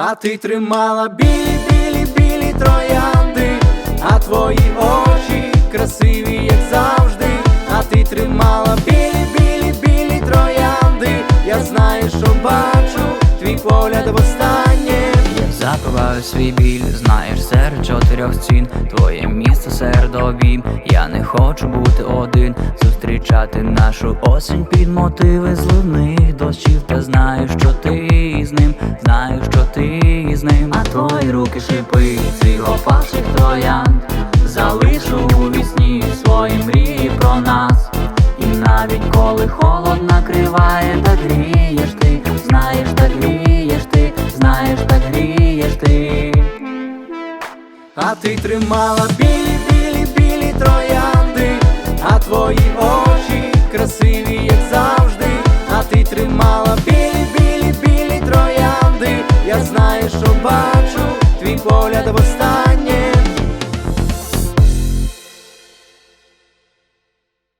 А ти тримала білі, білі, білі троянди, а твої очі красиві, як завжди, а ти тримала білі, білі, білі троянди. Я знаю, що бачу твій погляд востаннє. Я запиваю свій біль, знаєш, серед чотирьох стін Твоє місце серед обійм Я не хочу бути один, зустрічати нашу осінь під мотиви зливних дощів. Та знаю, що ти з ним, знаю, що ти з ним. А твої руки шипи, цих опавших троянд Залишу у вісні свої мрії про нас. І навіть коли холод накриває, А ти тримала білі, білі, білі троянди, а твої очі красиві, як завжди, а ти тримала білі, білі, білі троянди. Я знаю, що бачу твій погляд востаннє.